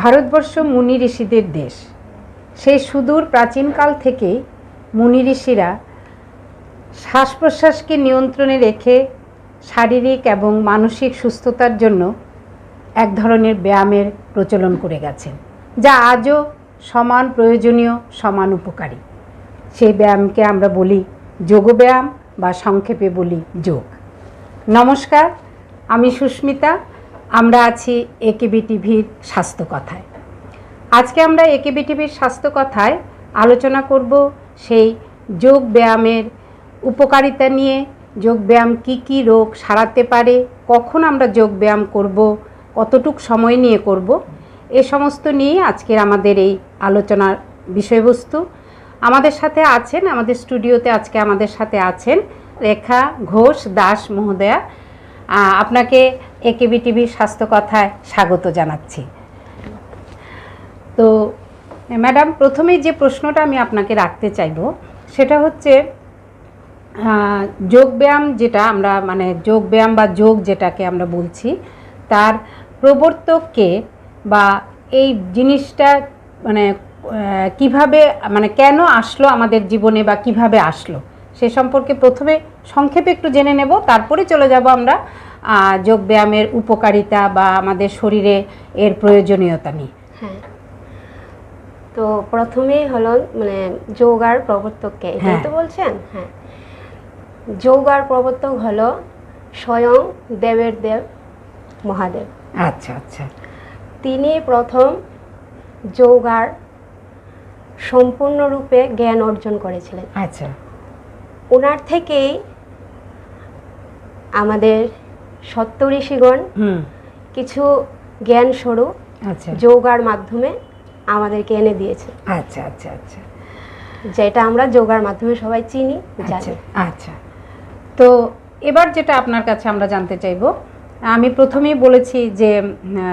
ভারতবর্ষ মুনি ঋষিদের দেশ। সেই সুদূর প্রাচীনকাল থেকেই মুনি ঋষিরা শ্বাস প্রশ্বাসকে নিয়ন্ত্রণে রেখে শারীরিক এবং মানসিক সুস্থতার জন্য এক ধরনের ব্যায়ামের প্রচলন করে গেছেন, যা আজও সমান প্রয়োজনীয়, সমান উপকারী। সেই ব্যায়ামকে আমরা বলি যোগব্যায়াম বা সংক্ষেপে বলি যোগ। নমস্কার, আমি সুস্মিতা আমরা আছি একেবি টিভির স্বাস্থ্য কথায় আজকে আমরা একেবি টিভির স্বাস্থ্য কথায় আলোচনা করব সেই যোগ ব্যায়ামের উপকারিতা নিয়ে, যোগ ব্যায়াম কী কী রোগ সারাতে পারে, কখন আমরা যোগ ব্যায়াম করব, কতটুক সময় নিয়ে করব, এ সমস্ত নিয়ে আজকের আমাদের এই আলোচনার বিষয়বস্তু। আমাদের সাথে আছেন, আমাদের স্টুডিওতে আজকে আমাদের সাথে আছেন রেখা ঘোষ দাস মহোদয়া। আপনাকে একেবি টিভির স্বাস্থ্য কথায় স্বাগত জানাচ্ছি। তো, ম্যাডাম, প্রথমেই যে প্রশ্নটা আমি আপনাকে রাখতে চাইব, সেটা হচ্ছে যোগব্যায়াম যেটা আমরা মানে যোগব্যায়াম বা যোগ যেটাকে আমরা বলছি, তার প্রবর্তককে বা এই জিনিসটা মানে কীভাবে মানে কেন আসলো আমাদের জীবনে বা কীভাবে আসলো? সে সম্পর্কে প্রথমে সংক্ষেপে একটু জেনে নেব তারপরে চলে যাব আমরা যোগব্যায়ামের উপকারিতা বা আমাদের শরীরে এর প্রয়োজনীয়তা নিয়ে। হ্যাঁ। তো প্রথমেই হলো মানে যোগার প্রবর্তককে এটাই হ্যাঁ। তো বলছেন? হ্যাঁ। যোগার প্রবর্তক হলো স্বয়ং দেবের দেব মহাদেব। আচ্ছা আচ্ছা। তিনি প্রথম যোগার সম্পূর্ণরূপে জ্ঞান অর্জন করেছিলেন। আচ্ছা। ওনার থেকেই আমাদের সত্য ঋষিগণ হুম। কিছু জ্ঞান স্বরূপ আচ্ছা। যোগার মাধ্যমে আমাদেরকে এনে দিয়েছে। আচ্ছা আচ্ছা আচ্ছা। যেটা আমরা যোগার মাধ্যমে সবাই চিনি আচ্ছা জানি। আচ্ছা। তো এবার যেটা আপনার কাছে আমরা জানতে চাইব আমি প্রথমেই বলেছি যে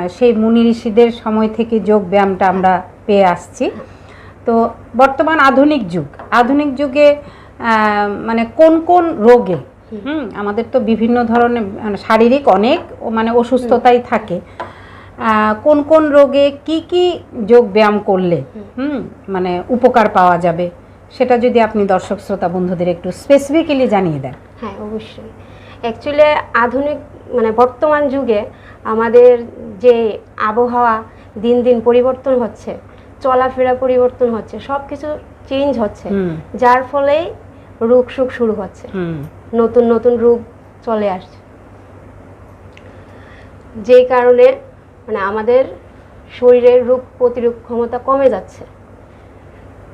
সেই মুনি ঋষিদের সময় থেকে যোগ ব্যায়ামটা আমরা পেয়ে আসছি। তো বর্তমান আধুনিক যুগ আধুনিক যুগে মানে কোন কোন রোগে হুম। আমাদের তো বিভিন্ন ধরনের মানে শারীরিক অনেক মানে অসুস্থতাই থাকে। কোন কোন রোগে কি কি যোগ ব্যায়াম করলে হুম। মানে উপকার পাওয়া যাবে সেটা যদি আপনি দর্শক শ্রোতা বন্ধুদের একটু স্পেসিফিক্যালি জানিয়ে দেন। হ্যাঁ অবশ্যই। অ্যাকচুয়ালি আধুনিক মানে বর্তমান যুগে আমাদের যে আবহাওয়া দিন দিন পরিবর্তন হচ্ছে চলাফেরা পরিবর্তন হচ্ছে সব কিছু চেঞ্জ হচ্ছে যার ফলেই রোগ সুখ শুরু হচ্ছে। নতুন নতুন রোগ চলে আসছে। যেই কারণে মানে আমাদের শরীরের রোগ প্রতিরোধ ক্ষমতা কমে যাচ্ছে।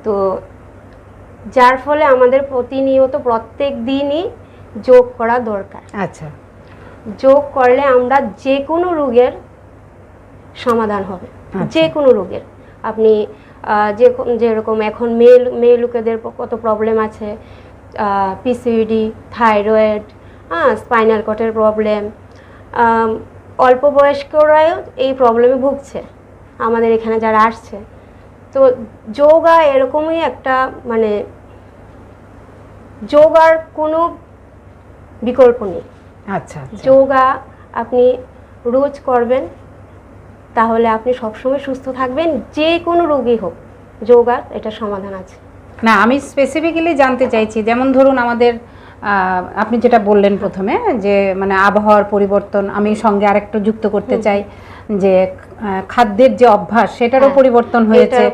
তো যার ফলে আমাদের প্রতিনিয়ত প্রত্যেক দিনই যোগ করা দরকার। আচ্ছা। যোগ করলে আমরা যে কোনো রোগের সমাধান হবে। আচ্ছা। যে কোনো রোগের। আপনি আহ, যে যেরকম এখন মেয়ে মেয়ে লোকেদের কত প্রবলেম আছে পিসিডি থাইরয়েড হ্যাঁ স্পাইনাল কটের প্রবলেম অল্প বয়স্করাও এই প্রবলেমে ভুগছে আমাদের এখানে যারা আসছে। তো যোগা এরকমই একটা মানে যোগার কোনো বিকল্প নেই। আচ্ছা আচ্ছা। যোগা আপনি রোজ করবেন তাহলে আপনি সবসময় সুস্থ থাকবেন যে কোনো রোগী হোক যোগার এটা সমাধান আছে। না আমি স্পেসিফিক্যালি জানতে চাইছি যেমন ধরুন আমাদের আপনি যেটা বললেন প্রথমে যে মানে আবহাওয়ার পরিবর্তন আমি সঙ্গে আরেকটু যুক্ত করতে চাই যে খাদ্যের যে অভ্যাস সেটারও হ্যাঁ, পরিবর্তন হয়েছে।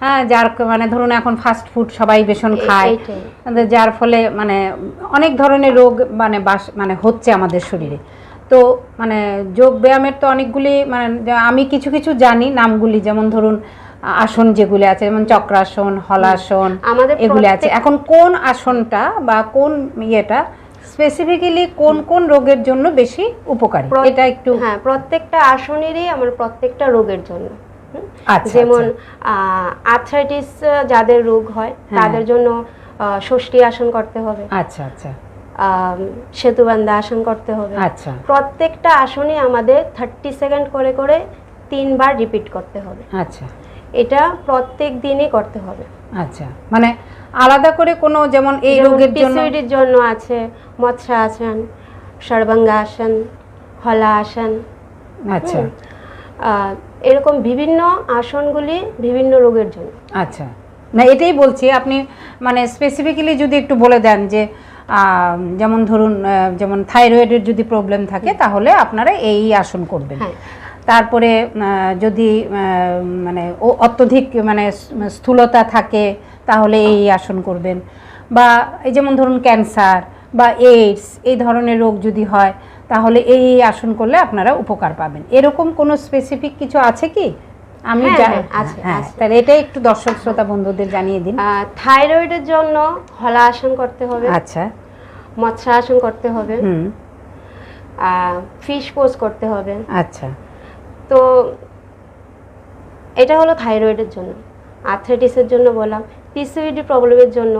হ্যাঁ। যার মানে ধরুন এখন ফাস্ট ফুড সবাই ভীষণ এ- খায় যার ফলে মানে অনেক ধরনের রোগ মানে বাস মানে হচ্ছে আমাদের শরীরে। তো মানে যোগ ব্যায়ামের তো অনেকগুলি মানে আমি কিছু কিছু জানি নামগুলি যেমন ধরুন আসন যেগুলি আছে যেমন চক্রাসন হলাসন আমাদের এগুলি আছে। এখন কোন আসনটা বা কোন ইয়েটা স্পেসিফিক্যালি কোন কোন রোগের জন্য বেশি উপকারী? এটা একটু হ্যাঁ প্রত্যেকটা আসনেরই আমার প্রত্যেকটা রোগের জন্য। আচ্ছা যেমন। আর্থ্রাইটিস যাদের রোগ হয় হ্যাঁ। তাদের জন্য ষষ্ঠী আসন করতে হবে। আচ্ছা আচ্ছা। সেতুবান্ধা আসন করতে হবে। আচ্ছা। প্রত্যেকটা আসনে আমাদের থার্টি সেকেন্ড করে করে তিনবার রিপিট করতে হবে। আচ্ছা। এটা প্রত্যেক দিনই করতে হবে। আচ্ছা মানে আলাদা করে কোনো যেমন এই রোগের জন্য পিসিওডির জন্য আছে মৎস্যা আসন সর্বাঙ্গা আসন হলা আসন। আচ্ছা। এরকম বিভিন্ন আসনগুলি বিভিন্ন রোগের জন্য। আচ্ছা। না এটাই বলছি আপনি মানে স্পেসিফিক্যালি যদি একটু বলে দেন যে যেমন ধরুন যেমন থাইরয়েডের যদি প্রবলেম থাকে তাহলে আপনারা এই আসন করবেন। হ্যাঁ। তারপরে যদি মানে ও- অত্যধিক মানে স্থূলতা থাকে তাহলে এই আসন করবেন। বা এই যেমন ধরুন ক্যান্সার বা এইডস এই ধরনের রোগ যদি হয় তাহলে এই আসন করলে আপনারা উপকার পাবেন। এরকম কোনো স্পেসিফিক কিছু আছে কি? আমি হ্যাঁ, হ্যাঁ, হ্যাঁ। তাহলে এটাই একটু দর্শক শ্রোতা বন্ধুদের জানিয়ে দিন। থাইরয়েডের জন্য হলা আসন করতে হবে। আচ্ছা। মৎস্যাসন করতে হবে। হুম। ফিশ পোজ করতে হবে। আচ্ছা। তো এটা হলো থাইরয়েডের জন্য। আর্থ্রাইটিসের জন্য বললাম পিসিওডি প্রবলেমের জন্য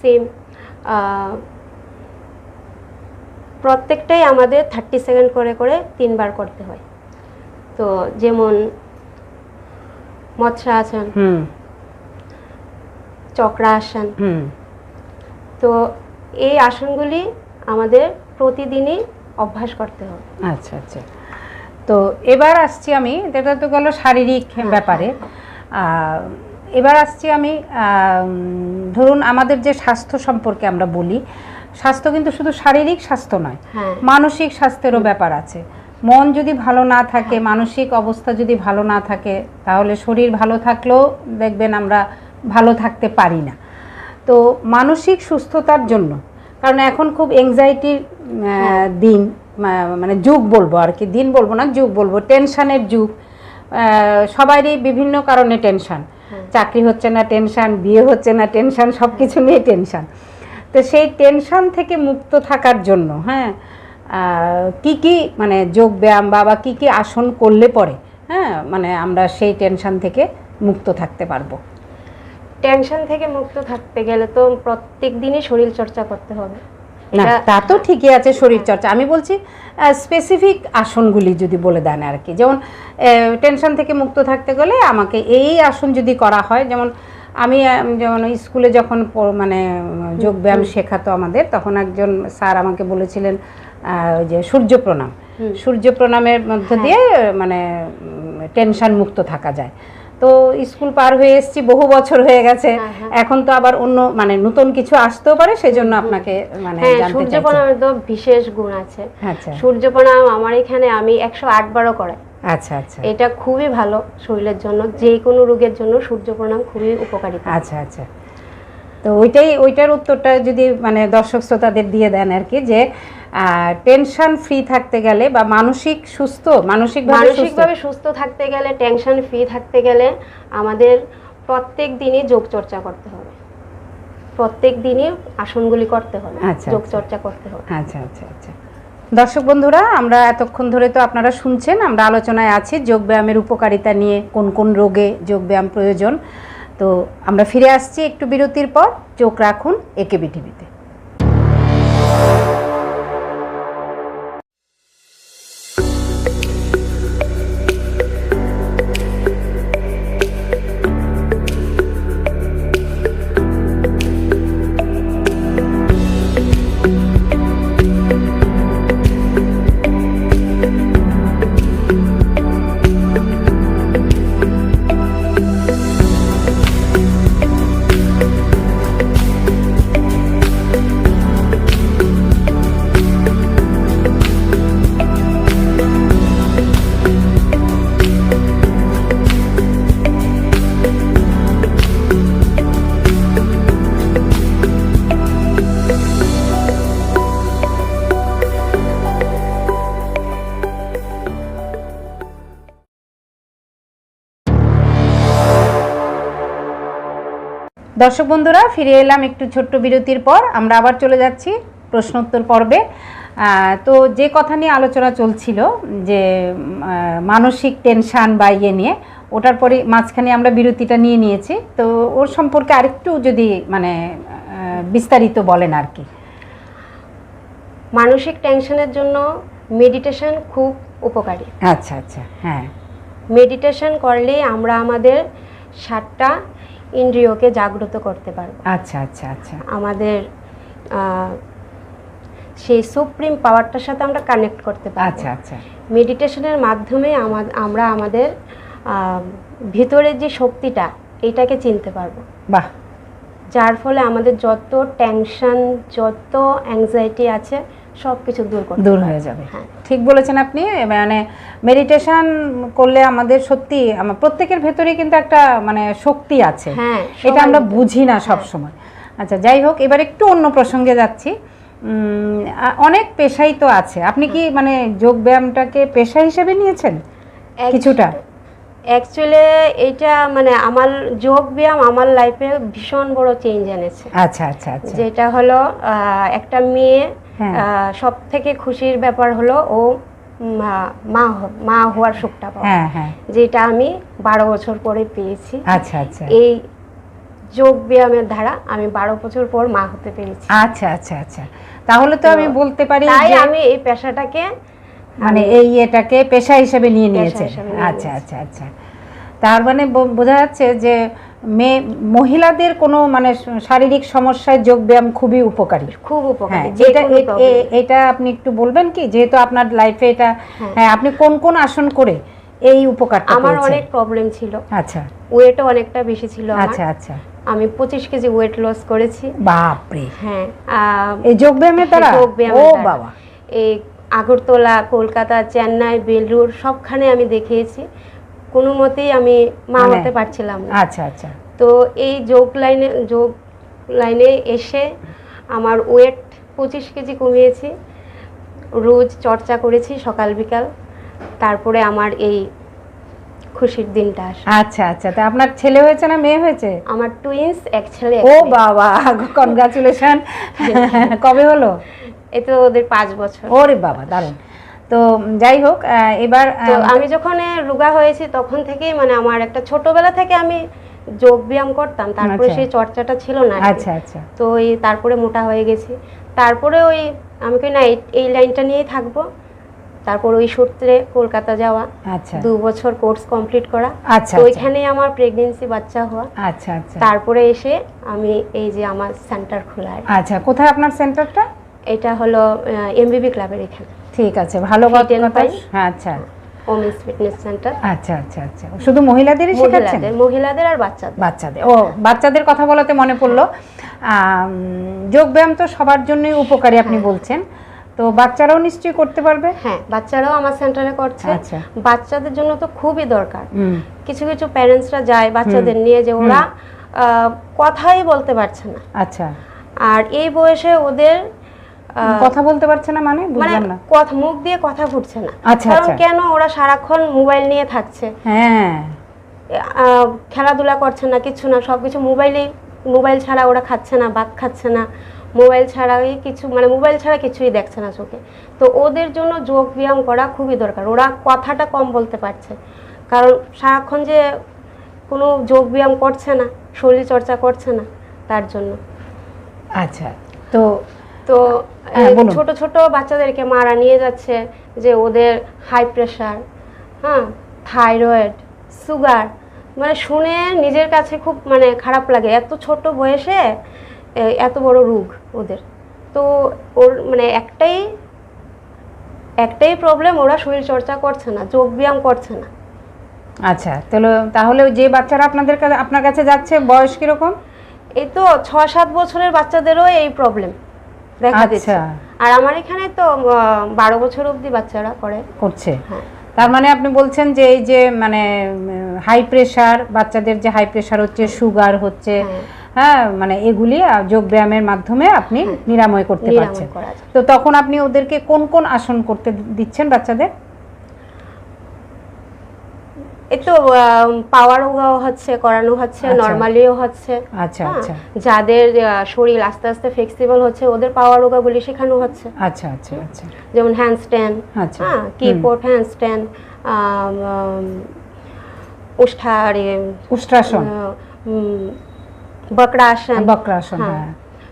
সেম প্রত্যেকটাই আমাদের থার্টি সেকেন্ড করে করে তিনবার করতে হয়। তো যেমন মৎস্যাসন হুম। চক্রাসন হুম। তো এই আসনগুলি আমাদের প্রতিদিনই অভ্যাস করতে হবে। আচ্ছা আচ্ছা। তো এবার আসছি আমি এটা তো গেল শারীরিক ব্যাপারে। এবার আসছি আমি ধরুন আমাদের যে স্বাস্থ্য সম্পর্কে আমরা বলি স্বাস্থ্য কিন্তু শুধু শারীরিক স্বাস্থ্য নয় হ্যাঁ। মানসিক স্বাস্থ্যেরও ব্যাপার আছে। মন যদি ভালো না থাকে মানসিক অবস্থা যদি ভালো না থাকে তাহলে শরীর ভালো থাকলেও দেখবেন আমরা ভালো থাকতে পারি না। তো মানসিক সুস্থতার জন্য কারণ এখন খুব এংজাইটির দিন মানে যুগ বলব আর কি দিন বলব না যুগ বলব টেনশনের যুগ। সবারই বিভিন্ন কারণে টেনশন। চাকরি হচ্ছে না টেনশন বিয়ে হচ্ছে না টেনশন সব কিছু নিয়ে টেনশন তো সেই টেনশন থেকে মুক্ত থাকার জন্য হ্যাঁ কি কি মানে যোগ ব্যায়াম বা বা কি কি আসন করলে পরে হ্যাঁ মানে আমরা সেই টেনশন থেকে মুক্ত থাকতে পারব। টেনশন থেকে মুক্ত থাকতে গেলে তো প্রত্যেক দিনই শরীর চর্চা করতে হবে। না তা তো ঠিকই আছে শরীর চর্চা আমি বলছি স্পেসিফিক আসনগুলি যদি বলে দেন আর কি যেমন টেনশন থেকে মুক্ত থাকতে গেলে আমাকে এই আসন যদি করা হয় যেমন আমি যেমন স্কুলে যখন মানে উম, যোগ ব্যায়াম শেখাতো আমাদের তখন একজন স্যার আমাকে বলেছিলেন ওই যে সূর্য প্রণাম। সূর্য প্রণামের মধ্য হ্যাঁ। দিয়ে মানে টেনশন মুক্ত থাকা যায়। তো স্কুল পার হয়ে এসেছি বহু বছর হয়ে গেছে। হ্যাঁ, হ্যাঁ। এখন তো আবার অন্য মানে নতুন কিছু আসতেও পারে সেজন্য আপনাকে মানে হ্যাঁ জানতে সূর্য চাইছি প্রণামের বিশেষ গুণ আছে। আচ্ছা। সূর্য প্রণাম আমার এখানে আমি একশো আট বারও করাই। আচ্ছা আচ্ছা। এটা খুবই ভালো শরীরের জন্য যে কোনো রোগের জন্য সূর্য প্রণাম খুবই উপকারিতা। আচ্ছা আচ্ছা। তো ওইটাই ওইটার উত্তরটা যদি মানে দর্শক শ্রোতাদের দিয়ে দেন আর কি যে টেনশন ফ্রি থাকতে গেলে বা মানসিক সুস্থ মানসিকভাবে সুস্থ? মানসিকভাবে সুস্থ থাকতে গেলে টেনশন ফ্রি থাকতে গেলে আমাদের প্রত্যেক দিনই যোগ চর্চা করতে হবে। প্রত্যেক দিনই আসনগুলি করতে হবে আচ্ছা, যোগ আচ্ছা। চর্চা করতে হবে। আচ্ছা আচ্ছা আচ্ছা। দর্শক বন্ধুরা আমরা এতক্ষণ ধরে তো আপনারা শুনছেন আমরা আলোচনায় আছি যোগব্যায়ামের উপকারিতা নিয়ে কোন কোন রোগে যোগব্যায়াম প্রয়োজন। তো আমরা ফিরে আসছি একটু বিরতির পর চোখ রাখুন একে টিভিতে। দর্শক বন্ধুরা ফিরে এলাম একটু ছোট্ট বিরতির পর। আমরা আবার চলে যাচ্ছি প্রশ্নোত্তর পর্বে। তো যে কথা নিয়ে আলোচনা চলছিল যে মানসিক টেনশান বা ইয়ে নিয়ে ওটার পরে মাঝখানে আমরা বিরতিটা নিয়ে নিয়েছি। তো ওর সম্পর্কে আরেকটু যদি মানে বিস্তারিত বলেন আর কি। মানসিক টেনশনের জন্য মেডিটেশন খুব উপকারী। আচ্ছা আচ্ছা হ্যাঁ। মেডিটেশন করলে আমরা আমাদের সাতটা ইন্দ্রিয়কে জাগ্রত করতে পারব। আচ্ছা আচ্ছা আচ্ছা। আমাদের সেই সুপ্রিম পাওয়ারটার সাথে আমরা কানেক্ট করতে পারব। আচ্ছা আচ্ছা। মেডিটেশনের মাধ্যমে আমা- আমরা আমাদের ভিতরের যে শক্তিটা এটাকে চিনতে পারব। বাহ! যার ফলে আমাদের যত টেনশন যত অ্যাংজাইটি আছে সব কিছু দূর দূর হয়ে যাবে। হ্যাঁ। ঠিক বলেছেন আপনি মানে মেডিটেশন করলে আমাদের সত্যি আমার প্রত্যেকের ভেতরে কিন্তু একটা মানে শক্তি আছে। হ্যাঁ এটা আমরা বুঝি না সব সময় আচ্ছা যাই হোক এবার একটু অন্য প্রসঙ্গে যাচ্ছি। অনেক পেশাই তো আছে। আপনি কি মানে যোগ ব্যায়ামটাকে পেশা হিসেবে নিয়েছেন? কিছুটা। অ্যাকচুয়ালি এটা মানে আমার যোগ ব্যায়াম আমার লাইফে ভীষণ বড় চেঞ্জ এনেছে। আচ্ছা আচ্ছা আচ্ছা। যেটা হলো একটা মেয়ে হ্যাঁ। সব থেকে খুশির ব্যাপার হলো ও মা- মা হওয়ার সুখটা পাওয়া। হ্যাঁ হ্যাঁ। যেটা আমি বারো বছর পরে পেয়েছি। আচ্ছা আচ্ছা। এই যোগ ব্যায়ামের দ্বারা আমি বারো বছর পর মা হতে পেরেছি। আচ্ছা আচ্ছা আচ্ছা। তাহলে তো আমি বলতে পারি তাই যে আমি এই পেশাটাকে মানে এই এটাকে পেশা হিসেবে নিয়ে নিয়েছে আচ্ছা আচ্ছা আচ্ছা। তার মানে বোঝা যাচ্ছে যে মেয়ে মহিলাদের কোনো মানে শারীরিক সমস্যায় যোগ ব্যায়াম খুবই উপকারী। খুব হ্যাঁ উপকারী যে এটা আপনি একটু বলবেন কি? যেহেতু আপনার লাইফে এটা হ্যাঁ। হ্যাঁ আপনি কোন কোন আসন করে এই উপকারটা আমার অনেক প্রবলেম ছিল। আচ্ছা। ওয়েটও অনেকটা বেশি ছিল আচ্ছা আচ্ছা। আমি পঁচিশ কেজি ওয়েট লস করেছি। বাপরে। হ্যাঁ এই যোগ ব্যায়ামের দ্বারা? ও বাবা। এই আগরতলা কলকাতা চেন্নাই বেলুর সবখানে আমি দেখিয়েছি। কোনো মতেই আমি মা মানে- হতে পারছিলাম না। আচ্ছা আচ্ছা। তো এই যোগ লাইনে যোগ লাইনে এসে আমার ওয়েট পঁচিশ কেজি কমিয়েছি। রোজ চর্চা করেছি সকাল বিকাল। তারপরে আমার এই খুশির দিনটা আসে। আচ্ছা আচ্ছা। তা আপনার ছেলে হয়েছে না মেয়ে হয়েছে? আমার টুইন্স এক ছেলে ও বাবা কনগ্রাচুলেশন কবে হলো? এ তো ওদের পাঁচ বছর। ওরে বাবা দারুণ। তো যাই হোক এবার আমি যখন রোগা হয়েছি তখন থেকেই মানে আমার একটা ছোটবেলা থেকে আমি যোগ ব্যায়াম করতাম। তারপরে আচ্ছা। সেই চর্চাটা ছিল না আচ্ছা আচ্ছা। তো এই তারপরে মোটা হয়ে গেছি। তারপরে ওই আমি কই না এই- এই লাইনটা নিয়েই থাকব। তারপর ওই সূত্রে কলকাতা যাওয়া আচ্ছা। দু বছর কোর্স কমপ্লিট করা। আচ্ছা আচ্ছা। ওইখানেই আমার প্রেগনেন্সি বাচ্চা হওয়া। আচ্ছা আচ্ছা। তারপরে এসে আমি এই যে আমার সেন্টার খোলা আচ্ছা কোথায় আপনার সেন্টারটা এটা হলো এমবিবি ক্লাবের এখানে। ঠিক আছে ভালো Fit কথা Fine? হ্যাঁ আচ্ছা। ওমেন্স ফিটনেস সেন্টার আচ্ছা আচ্ছা আচ্ছা। শুধু মহিলাদেরই শেখাচ্ছেন? মহিলাদের আর বাচ্চাদের। বাচ্চাদের। ও বাচ্চাদের কথা বলাতে মনে পড়ল। যোগব্যায়াম তো সবার জন্যই উপকারী আপনি হ্যাঁ। বলছেন। তো বাচ্চারাও নিশ্চয়ই করতে পারবে? হ্যাঁ বাচ্চারাও আমার সেন্টারে করছে। আচ্ছা। বাচ্চাদের জন্য তো খুবই দরকার। কিছু কিছু প্যারেন্টসরা যায় বাচ্চাদের নিয়ে যে ওরা আহ, কথাই বলতে পারছে না। আচ্ছা। আর এই বয়সে ওদের কথা বলতে পারছে না মানে? মানে বুঝলাম না। কথা মুখ দিয়ে কথা ফুটছে না। আচ্ছা, কারণ আচ্ছা। কেন ওরা সারাক্ষণ মোবাইল নিয়ে থাকছে? হ্যাঁ। খেলাধুলা করছে না কিছু না সব কিছু মোবাইলেই মোবাইল ছাড়া ওরা খাচ্ছে না ভাত খাচ্ছে না। মোবাইল ছাড়াই কিছু মানে মোবাইল ছাড়া কিছুই দেখছে না চোখে। তো ওদের জন্য যোগ ব্যায়াম করা খুবই দরকার। ওরা কথাটা কম বলতে পারছে। কারণ সারাক্ষণ যে কোনো যোগ ব্যায়াম করছে না শরীর চর্চা করছে না তার জন্য। আচ্ছা। তো তো হ্যাঁ। ছোট ছোট বাচ্চাদেরকে মারা নিয়ে যাচ্ছে যে ওদের হাই প্রেশার হ্যাঁ থাইরয়েড সুগার মানে শুনে নিজের কাছে খুব মানে খারাপ লাগে। এত ছোট বয়সে এত বড় রোগ ওদের। তো ওর মানে একটাই একটাই প্রবলেম ওরা শরীর চর্চা করছে না যোগ ব্যায়াম করছে না। আচ্ছা তাহলে তাহলে যে বাচ্চারা আপনাদের কাছে আপনার কাছে যাচ্ছে বয়স কীরকম? এই তো ছ সাত বছরের বাচ্চাদেরও এই প্রবলেম দেখা দিচ্ছে। আচ্ছা আর আমার এখানে তো বারো বছর অবধি বাচ্চারা করে। করছে। হ্যাঁ। তার মানে আপনি বলছেন যে এই যে মানে হাই প্রেশার বাচ্চাদের যে হাই প্রেশার হচ্ছে সুগার হচ্ছে হ্যাঁ। হ্যাঁ মানে এগুলি যোগ ব্যায়ামের মাধ্যমে আপনি নিরাময় করতে পারছেন। তো তখন আপনি ওদেরকে কোন কোন আসন করতে দিচ্ছেন বাচ্চাদের? তো পাওয়ার হচ্ছে করানো হচ্ছে আচ্ছা। নর্মালিও হচ্ছে। আচ্ছা হ্যাঁ, আচ্ছা। যাদের শরীর আস্তে আস্তে ফ্লেক্সিবল হচ্ছে ওদের পাওয়ার যোগাগুলি শেখানো হচ্ছে। আচ্ছা আচ্ছা আচ্ছা। যেমন হ্যান্ড স্ট্যান্ড আচ্ছা। হ্যাঁ হ্যান্ড স্ট্যান্ড উষ্ঠার উষ্ট্রাসন বকরা আসন বক্রাসন হ্যাঁ।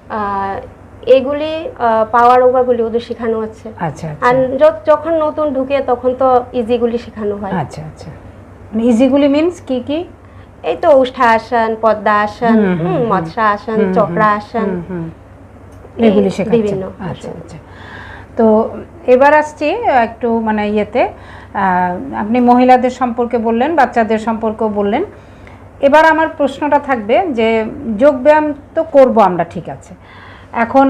হ্যাঁ। এগুলি পাওয়ার যোগাগুলি ওদের শেখানো হচ্ছে। আচ্ছা আর আচ্ছা যখন নতুন ঢুকে তখন তো ইজিগুলি শেখানো হয়। আচ্ছা আচ্ছা। ইজিগুলি মিন্স কি কি? এই তো হুম। মৎস্যাসন হুম, হুম, চক্রাসন হুম, হুম। এই এগুলি বিভিন্ন আচ্ছা আচ্ছা। তো এবার আসছি একটু মানে ইয়েতে। আহ, আপনি মহিলাদের সম্পর্কে বললেন বাচ্চাদের সম্পর্কেও বললেন। এবার আমার প্রশ্নটা থাকবে যে যোগব্যায়াম তো করব আমরা ঠিক আছে। এখন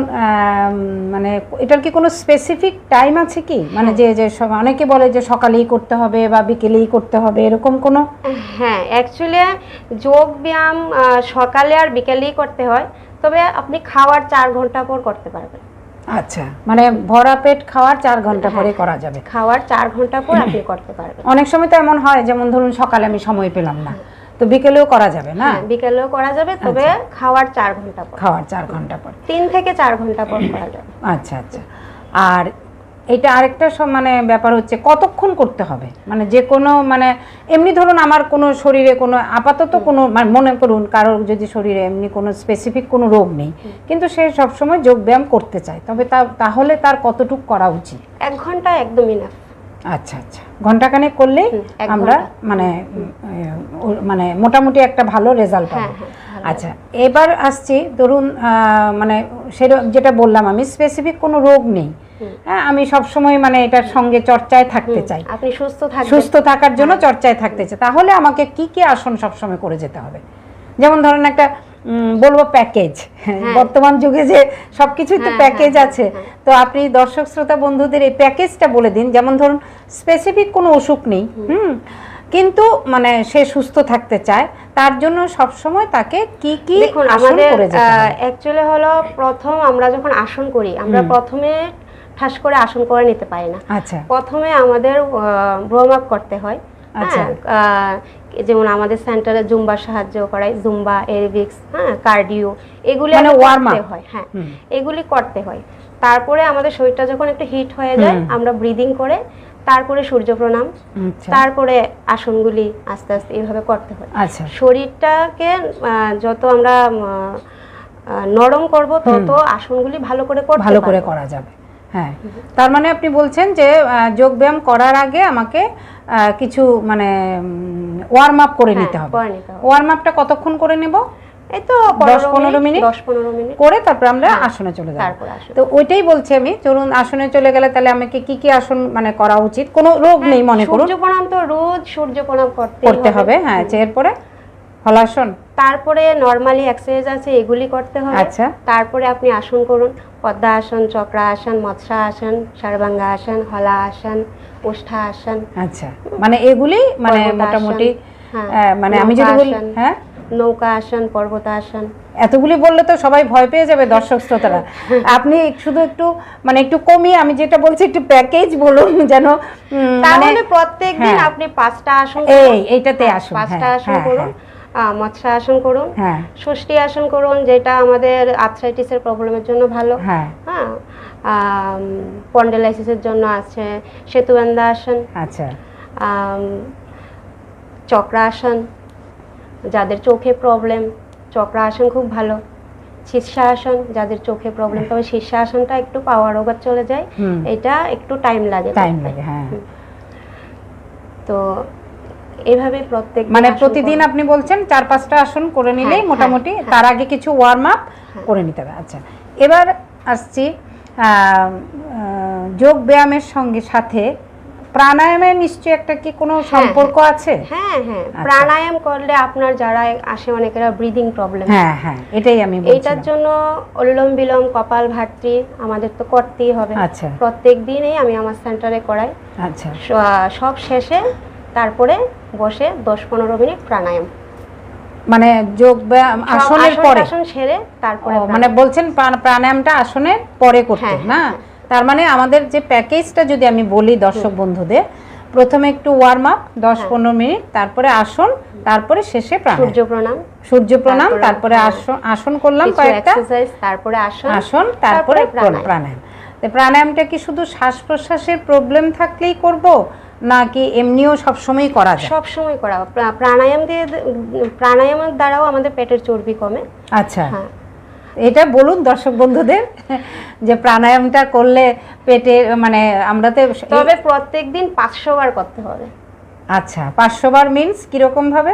মানে এটার কি কোনো স্পেসিফিক টাইম আছে কি? মানে যে যে অনেকে বলে যে সকালেই করতে হবে বা বিকেলেই করতে হবে এরকম কোনো? হ্যাঁ অ্যাকচুয়ালি যোগ ব্যায়াম সকালে আর বিকেলেই করতে হয়। তবে আপনি খাওয়ার চার ঘণ্টা পর করতে পারবেন। আচ্ছা মানে ভরা পেট খাওয়ার চার ঘণ্টা পরে করা যাবে। খাওয়ার চার ঘণ্টা পর আপনি করতে পারবেন। অনেক সময় তো এমন হয় যেমন ধরুন সকালে আমি সময় পেলাম না। তো বিকেলেও করা যাবে না? হ্যাঁ বিকেলেও করা যাবে তবে খাওয়ার চার ঘণ্টা পর। খাওয়ার চার ঘণ্টা পর। তিন থেকে চার ঘণ্টা পর করা যাবে। আচ্ছা আচ্ছা। আর এটা আরেকটা সব মানে ব্যাপার হচ্ছে কতক্ষণ করতে হবে? মানে যে কোনো মানে এমনি ধরুন আমার কোনো শরীরে কোনো আপাতত কোনো মানে মনে করুন কারোর যদি শরীরে এমনি কোনো স্পেসিফিক কোনো রোগ নেই কিন্তু সে সবসময় যোগব্যায়াম করতে চায় তবে তা তাহলে তার কতটুক করা উচিত? এক ঘণ্টা একদমই না। আচ্ছা আচ্ছা। ঘন্টাখানেক এক আমরা মানে মানে মোটামুটি একটা ভালো রেজাল্ট হ্যাঁ পাবো হ্যাঁ আচ্ছা এবার আসছি ধরুন মানে সেটা যেটা বললাম আমি স্পেসিফিক কোনো রোগ নেই। হ্যাঁ আমি সব সময় মানে এটার সঙ্গে চর্চায় থাকতে চাই। আপনি সুস্থ সুস্থ থাকার জন্য চর্চায় থাকতে চাই। তাহলে আমাকে কি কি আসন সবসময় করে যেতে হবে? যেমন ধরেন একটা বলব প্যাকেজ বর্তমান যুগে যে সবকিছুই তো হ্যাঁ, প্যাকেজ হ্যাঁ, আছে। হ্যাঁ, তো আপনি দর্শক শ্রোতা বন্ধুদের এই প্যাকেজটা বলে দিন। যেমন ধরুন স্পেসিফিক কোনো অসুখ নেই হুম। কিন্তু মানে সে সুস্থ থাকতে চায় তার জন্য সব সময় তাকে কি কি আমাদের অ্যাকচুয়ালি হলো প্রথম আমরা যখন আসন করি আমরা প্রথমে ঠাস করে আসন করে নিতে পারি না। আচ্ছা। প্রথমে আমাদের ব্রম আপ করতে হয়। হ্যাঁ আহ, যেমন আমাদের সেন্টারে জুম্বার সাহায্য করায় জুম্বা এরবিক্স হ্যাঁ কার্ডিও এগুলি মানে আগে করতে হয় হ্যাঁ এগুলি করতে হয়। তারপরে আমাদের শরীরটা যখন একটু হিট হয়ে যায় আমরা ব্রিদিং করে তারপরে সূর্য প্রণাম আচ্ছা। তারপরে আসনগুলি আস্তে আস্তে এইভাবে করতে হয়। আচ্ছা। শরীরটাকে যত আমরা নরম করব তত আসনগুলি ভালো করে করতে ভালো করে করা যাবে হ্যাঁ। তার মানে আপনি বলছেন যে যোগব্যায়াম করার আগে আমাকে কিছু মানে ওয়ার্ম আপ করে হ্যাঁ, নিতে হবে। করে নিতে হবে। ওয়ার্ম আপটা কতক্ষণ করে নেব? এই তো দশ পনেরো মিনিট? দশ পনেরো মিনিট। করে তারপর আমরা হ্যাঁ, আসনে চলে যাব। তো ওইটাই বলছি আমি চলুন আসনে চলে গেলে তাহলে আমাকে কি কি আসন মানে করা উচিত? কোনো রোগ নেই মনে করুন। সূর্য প্রণাম তো রোজ সূর্য প্রণাম করতে হবে হ্যাঁ এরপরে হলাসন তারপরে নর্মালি এক্সারসাইজ আছে এগুলি করতে হবে। আচ্ছা। তারপরে আপনি আসন করুন। পদ্মা আসন চক্রা আসন মৎস্য আসন সর্বাঙ্গা আসন হলা আসন উষ্ঠা আসন। আচ্ছা। মানে এগুলি মানে মোটামুটি হ্যাঁ, মানে আমি যদি বলি হ্যাঁ? নৌকা আসন পর্বতাসন এতগুলি বললে তো সবাই ভয় পেয়ে যাবে দর্শক শ্রোতারা। আপনি শুধু একটু মানে একটু কমিয়ে আমি যেটা বলছি একটু প্যাকেজ বলুন যেন মানে তাহলে প্রত্যেকদিন হ্যাঁ। আপনি পাঁচটা আসন এই এইটাতে হ্যাঁ, আসুন পাঁচটা আসন করুন। মৎস্য আসন করুন। হ্যাঁ। ষষ্ঠী আসন করুন যেটা আমাদের আর্থ্রাইটিসের প্রবলেমের জন্য ভালো। হ্যাঁ। হ্যাঁ পন্ডেলাইসিসের জন্য আছে সেতুবন্ধা আসন আচ্ছা। আম, চক্রা আসন যাদের চোখে প্রবলেম চক্রাসন খুব ভালো। শীর্ষাসন যাদের চোখে প্রবলেম তবে শীর্ষাসনটা একটু পাওয়ার ওভার চলে যায়। এটা একটু টাইম লাগে টাইম লাগে হ্যাঁ। তো এইভাবে প্রত্যেক মানে প্রতিদিন আপনি বলছেন চার পাঁচটা আসন করে নিলেই হ্যাঁ, মোটামুটি হ্যাঁ, তার আগে কিছু ওয়ার্ম আপ হ্যাঁ। করে নিতে হবে। আচ্ছা এবার আসছি যোগ ব্যায়ামের সঙ্গে সাথে প্রাণায়ামের নিশ্চয়ই একটা কি কোনো সম্পর্ক আছে? হ্যাঁ হ্যাঁ। আচ্ছা। প্রাণায়াম করলে আপনার যারা আসে অনেকেরা ব্রিদিং প্রবলেম হ্যাঁ হ্যাঁ এটাই আমি এইটার বলছিলাম জন্য অনুলোম বিলোম কপাল ভাতৃ আমাদের তো করতেই হবে। আচ্ছা। প্রত্যেক দিনই আমি আমার সেন্টারে করাই। আচ্ছা। সব শেষে তারপরে বসে দশ পনেরো মিনিট প্রাণায়াম। মানে যোগ ব্যায়াম আসনের পরে? টাসন সেরে তারপরে মানে বলছেন প্রাণায়ামটা আসনের পরে করতে হ্যাঁ, না? হ্যাঁ, তার মানে আমাদের যে প্যাকেজটা যদি আমি বলি দর্শক বন্ধুদের প্রথমে একটু ওয়ার্ম আপ দশ হ্যাঁ। পনেরো মিনিট তারপরে আসন তারপরে শেষে সূর্য প্রণাম। সূর্য প্রণাম তারপরে। আসন আসন করলাম কয়েকটা। তারপরে আসন আসন তারপরে। প্রাণায়াম। প্রাণায়ামটা কি শুধু শ্বাস প্রশ্বাসের প্রবলেম থাকলেই করব? নাকি এমনিও সবসময় করা যায়? সব সময় করা প্রাণায়াম দিয়ে প্রাণায়ামের দ্বারাও আমাদের পেটের চর্বি কমে। আচ্ছা। হ্যাঁ। এটা বলুন দর্শক বন্ধুদের যে প্রাণায়ামটা করলে পেটে মানে আমরা তো তবে প্রত্যেক দিন পাঁচশো বার করতে হবে। আচ্ছা পাঁচশো বার মিনস কীরকম ভাবে?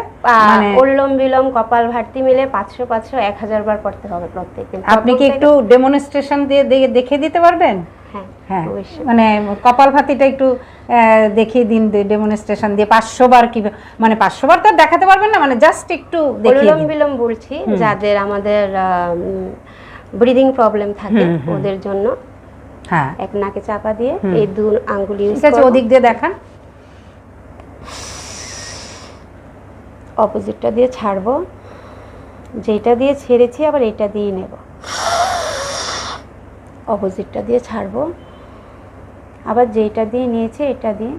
মানে অনুলোম বিলোম কপাল ভারতি মিলে পাঁচশো পাঁচশো এক হাজার বার করতে হবে প্রত্যেক দিন। আপনি কি একটু ডেমনস্ট্রেশন দিয়ে দেখে দিতে পারবেন? হ্যাঁ। হ্যাঁ। মানে কপাল ভাতিটা একটু দেখিয়ে দিন ডেমনস্ট্রেশন দিয়ে। পাঁচশো বার কি মানে পাঁচশো বার তো দেখাতে পারবেন না মানে জাস্ট একটু বিলোম বলছি যাদের আমাদের ব্রিদিং প্রবলেম থাকে। ওদের জন্য। হ্যাঁ। এক নাকে চাপা দিয়ে। এই দু আঙ্গুল ইউজ ঠিক আছে ওদিক দিয়ে দেখান। অপোজিটটা দিয়ে ছাড়বো। যেটা দিয়ে ছেড়েছি আবার এটা দিয়ে নেব। অপোজিটটা দিয়ে ছাড়বো। আবার যেটা দিয়ে নিয়েছি এটা দিয়ে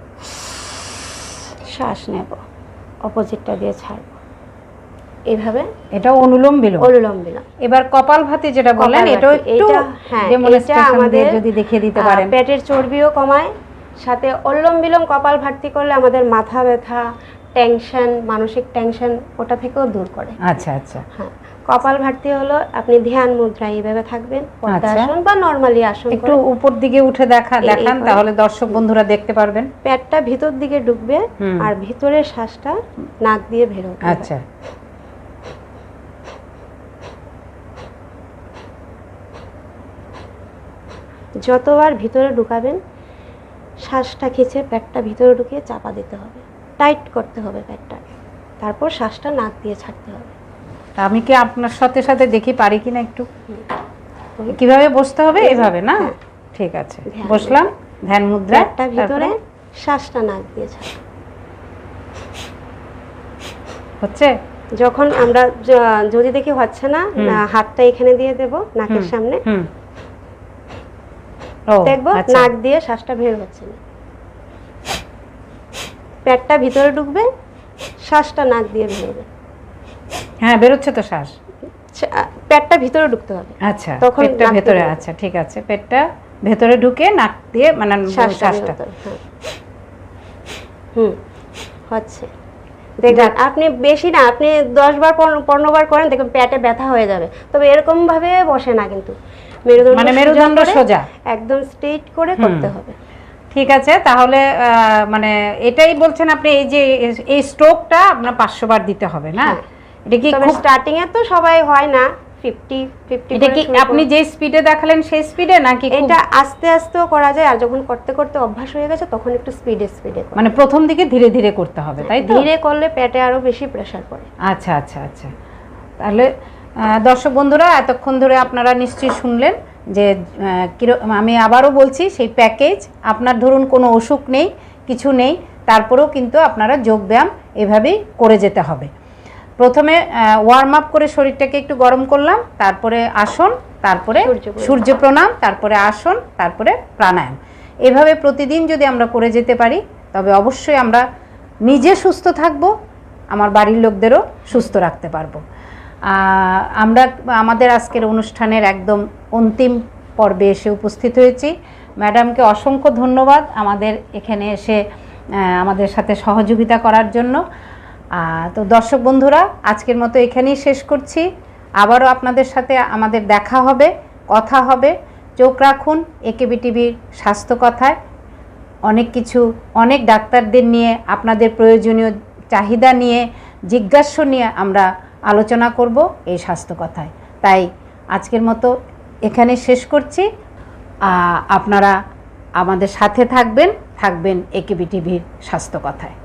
শ্বাস নেব। অপোজিটটা দিয়ে ছাড়বো। এইভাবে এটা অনুলোম বিলোম অনুলোম বিলোম এবার কপাল ভাতি যেটা কপালভাতি, এটাও একটু হ্যাঁ, দিয়ে আমাদের, যদি দেখিয়ে দিতে পারেন। পেটের চর্বিও কমায় সাথে অনুলোম বিলোম কপাল ভার্তি করলে আমাদের মাথা ব্যথা টেনশন মানসিক টেনশন ওটা থেকেও দূর করে। আচ্ছা আচ্ছা। হ্যাঁ। কপাল ভার্তি হলো আপনি ধ্যান মুদ্রা এইভাবে থাকবেন পদ্মাসন বা নর্মালি আসন একটু উপর দিকে উঠে দেখা দেখান তাহলে দর্শক বন্ধুরা দেখতে পারবেন। পেটটা ভিতর দিকে ঢুকবে আর ভিতরের শ্বাসটা নাক দিয়ে বেরোবে আচ্ছা। যতবার ভিতরে ঢুকাবেন শ্বাসটা খিচে পেটটা ভিতরে ঢুকিয়ে চাপা দিতে হবে। টাইট করতে হবে পেটটা তারপর শ্বাসটা নাক দিয়ে ছাড়তে হবে। আমি কি আপনার সাথে সাথে দেখি পারি কিনা একটু? কীভাবে বসতে হবে? এভাবে না। ঠিক আছে। বসলাম ধ্যান মুদ্রা ভিতরে শ্বাসটা নাক দিয়ে হচ্ছে? যখন আমরা যদি দেখি হচ্ছে না না, হাতটা এখানে দিয়ে দেব নাকের সামনে। দেখব আচ্ছা। নাক দিয়ে শ্বাসটা বের হচ্ছে না। পেটটা ভিতরে ঢুকবে শ্বাসটা নাক দিয়ে বেরোবে হ্যাঁ বেরোচ্ছে তো শ্বাস। পেটটা ভিতরে ঢুকতে হবে। আচ্ছা তখন পেটটা ভেতরে আচ্ছা ঠিক আছে পেটটা ভেতরে ঢুকে নাক দিয়ে মানে শ্বাসটা হ্যাঁ। হুম হচ্ছে। দেখবেন আপনি বেশি না আপনি দশ বার পনেরো বার করেন দেখবেন পেটে ব্যথা হয়ে যাবে। তবে এরকম ভাবে বসে না কিন্তু। মেরুদণ্ড মানে মেরুদণ্ড সোজা। একদম স্ট্রেট করে করতে হবে। ঠিক আছে তাহলে মানে এটাই বলছেন আপনি এই যে এই স্ট্রোকটা আপনার পাঁচশো বার দিতে হবে না? হ্যাঁ। তবে খুব স্টার্টিং এ তো সবাই হয় না এটা কি আপনি যে স্পিডে দেখালেন সেই স্পিডে নাকি খুব- এটা আস্তে আস্তেও করা যায় আর যখন করতে করতে অভ্যাস হয়ে গেছে তখন একটু স্পিডে স্পিডে মানে প্রথম দিকে ধীরে ধীরে করতে হবে তাই তো? ধীরে করলে পেটে আরও বেশি প্রেসার পড়ে। আচ্ছা আচ্ছা আচ্ছা। তাহলে দর্শক বন্ধুরা এতক্ষণ ধরে আপনারা নিশ্চয়ই শুনলেন যে আমি আবারও বলছি সেই প্যাকেজ আপনার ধরুন কোনো অসুখ নেই কিছু নেই তারপরেও কিন্তু আপনারা যোগব্যায়াম এভাবেই করে যেতে হবে। প্রথমে ওয়ার্ম আপ করে শরীরটাকে একটু গরম করলাম তারপরে আসন তারপরে সূর্য প্রণাম। তারপরে আসন তারপরে প্রাণায়াম। এভাবে প্রতিদিন যদি আমরা করে যেতে পারি তবে অবশ্যই আমরা নিজে সুস্থ থাকব আমার বাড়ির লোকদেরও সুস্থ রাখতে পারব। আমরা আমাদের আজকের অনুষ্ঠানের একদম অন্তিম পর্বে এসে উপস্থিত হয়েছি। ম্যাডামকে অসংখ্য ধন্যবাদ আমাদের এখানে এসে আমাদের সাথে সহযোগিতা করার জন্য। তো দর্শক বন্ধুরা, আজকের মতো এখানেই শেষ করছি। আবারও আপনাদের সাথে আমাদের দেখা হবে, কথা হবে। চোখ রাখুন একেবি টিভির স্বাস্থ্য কথায়। অনেক কিছু, অনেক ডাক্তারদের নিয়ে, আপনাদের প্রয়োজনীয় চাহিদা নিয়ে জিজ্ঞাস্য নিয়ে আমরা আলোচনা করব এই স্বাস্থ্য কথায়। তাই আজকের মতো এখানে শেষ করছি। আপনারা আমাদের সাথে থাকবেন থাকবেন একেবি টিভির স্বাস্থ্য কথায়।